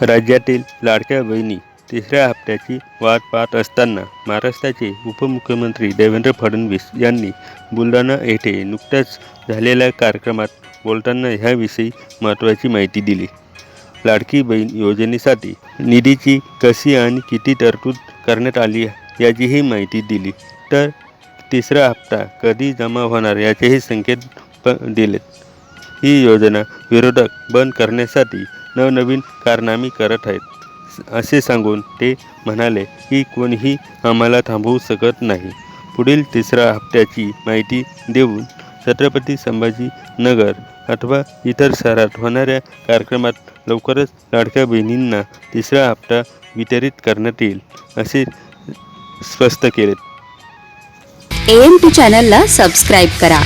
राज्यातील लाडक्या बहिणी तिसऱ्या हप्त्याची वाट पाहत असताना महाराष्ट्राचे उपमुख्यमंत्री देवेंद्र फडणवीस यांनी बुलढाणा येथे नुकत्याच झालेल्या कार्यक्रमात बोलताना ह्याविषयी महत्त्वाची माहिती दिली. लाडकी बहीण योजनेसाठी निधीची कशी आणि किती तरतूद करण्यात आली याचीही माहिती दिली. तर तिसरा हप्ता कधी जमा होणार याचेही संकेत प दिलेत. ही योजना विरोधक बंद करण्यासाठी नवनवीन कारनामी करत आहेत. असे सांगून ते म्हणाले की कोणीही आम्हाला थांबवू शकत नाही. पुढील तिसऱ्या हप्त्याची माहिती देऊन छत्रपती संभाजी नगर अथवा इतर शहरात होणाऱ्या कार्यक्रमात लवकरच लाडक्या बहिणींना तिसरा हप्ता वितरित करण्यात येईल असे स्पष्ट केले. ए एम टी चॅनलला सबस्क्राईब करा.